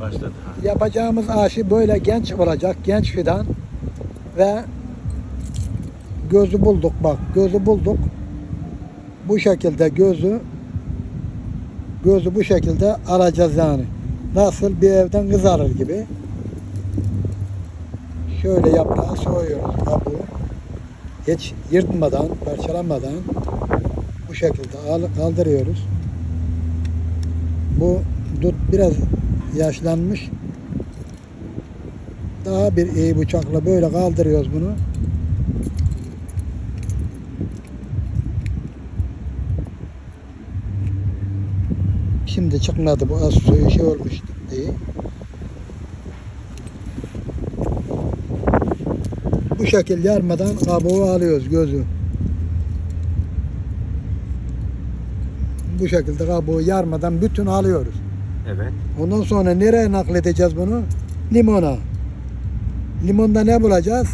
Başladı. Yapacağımız aşı böyle genç olacak. Genç fidan. Ve gözü bulduk bak. Gözü bulduk. Bu şekilde gözü gözü bu şekilde alacağız yani. Nasıl bir evden kız alır gibi. Şöyle yaprağı soyuyoruz kabuğu. Hiç yırtmadan, parçalanmadan bu şekilde al- kaldırıyoruz. Bu dut biraz yaşlanmış. Daha bir iyi bıçakla böyle kaldırıyoruz bunu. Şimdi çıkmadı bu az suyu şey olmuş diye. Bu şekil yarmadan kabuğu alıyoruz gözü. Bu şekilde kabuğu yarmadan bütün alıyoruz. Evet. Ondan sonra nereye nakledeceğiz bunu? Limona. Limonda ne bulacağız?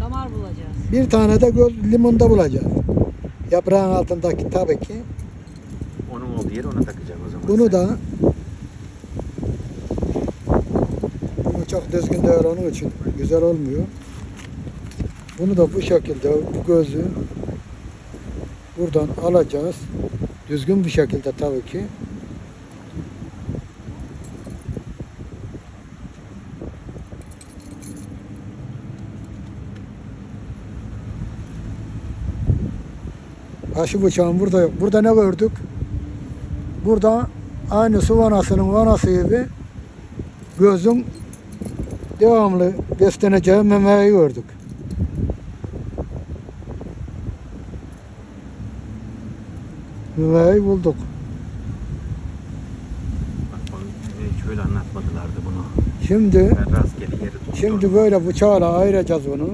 Damar bulacağız. Bir tane de göz limonda bulacağız. Yaprağın altındaki tabii ki. Onun olduğu yere ona takacağım o zaman. Bunu sen. da bu çok düzgün değil onun için güzel olmuyor. Bunu da bu şekilde bu gözü buradan alacağız. Düzgün bir şekilde tabii ki. Aşı bıçağım burada yok. Burada ne gördük? Burada aynı su vanasının vanası gibi gözün devamlı besleneceği memeyi gördük. Memeyi bulduk. Bak bak hiç öyle anlatmadılardı bunu. Şimdi Ben rastgele yeri tuttum. şimdi böyle bıçağla ayıracağız bunu.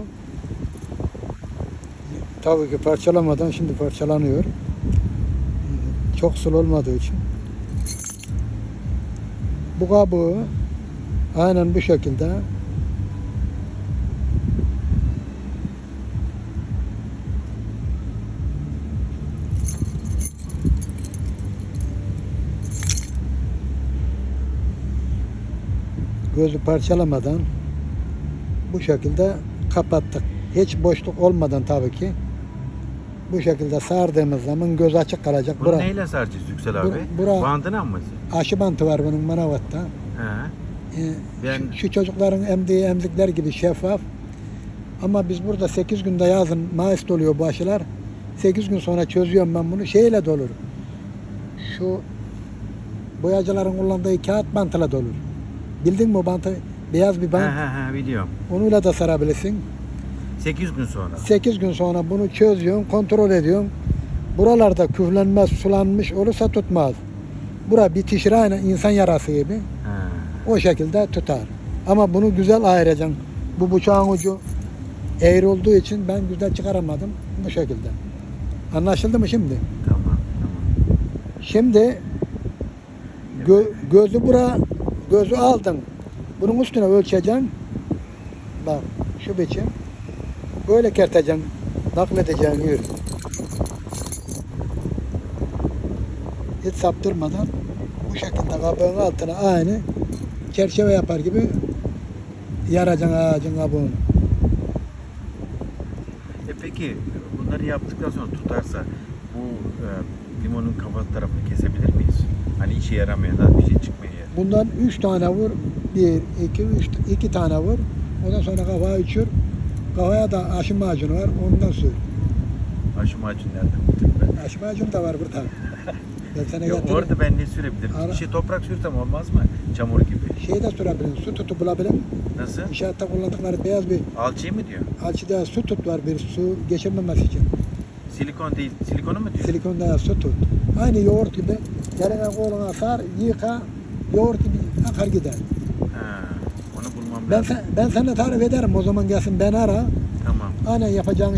Tabii ki parçalamadan şimdi parçalanıyor. Çok sulu olmadığı için. Bu kabuğu aynen bu şekilde gözü parçalamadan bu şekilde kapattık. Hiç boşluk olmadan tabii ki. Bu şekilde sardığımız zaman göz açık kalacak. Bunu Bura, neyle saracağız Yüksel abi? Bura- Bandına mı? aşı bantı var bunun manavatta. He. Ee, Ben- şu, şu çocukların emdiği emzikler gibi şeffaf. Ama biz burada 8 günde yazın Mayıs doluyor bu aşılar. 8 gün sonra çözüyorum ben bunu. Şeyle dolur. Şu boyacıların kullandığı kağıt bantıyla dolur. Bildin mi o bantı? Beyaz bir He bant. he he biliyorum. Onunla da sarabilirsin. 8 gün sonra. 8 gün sonra bunu çözüyorsun, kontrol ediyorsun. Buralarda küflenmez, sulanmış olursa tutmaz. Bura bitişir aynı insan yarası gibi. He. O şekilde tutar. Ama bunu güzel ayıracaksın. Bu bıçağın ucu eğri olduğu için ben güzel çıkaramadım bu şekilde. Anlaşıldı mı şimdi? Tamam tamam. Şimdi gö- gözü bura gözü aldın. Bunun üstüne ölçeceksin. Bak şu biçim. Böyle kerteceksin. Nakledeceksin yürü. Hiç saptırmadan bu şekilde kabuğun altına aynı çerçeve yapar gibi yaracaksın ağacın kabuğunu. E peki bunları yaptıktan sonra tutarsa bu e, limonun kafa tarafını kesebilir miyiz? Hani işe yaramayan bir şey çıkmıyor. Bundan üç tane vur. Bir, iki, üç, iki tane vur. Ondan sonra kafaya uçur. Kafaya da aşı macunu var. Ondan ağacı nereden buldum ben? Aşı macunu da var burada. Ben sana Ya getireyim. orada ben ne sürebilirim? Ara- şey toprak sürsem olmaz mı? Çamur gibi. Şey de sürebilin. Su tutu bulabilin. Nasıl? İnşaatta kullandıkları beyaz bir Alçıyı mı diyor? alçıda su tut var bir su geçirmemesi için. Silikon değil. Silikonu mu diyor? Silikonda su tut. Aynı yoğurt gibi. Yerine koluna sar, yıka, yoğurt gibi akar gider. Ben, sen, ben sana tarif ederim o zaman gelsin beni ara. Tamam. Aynen yapacağın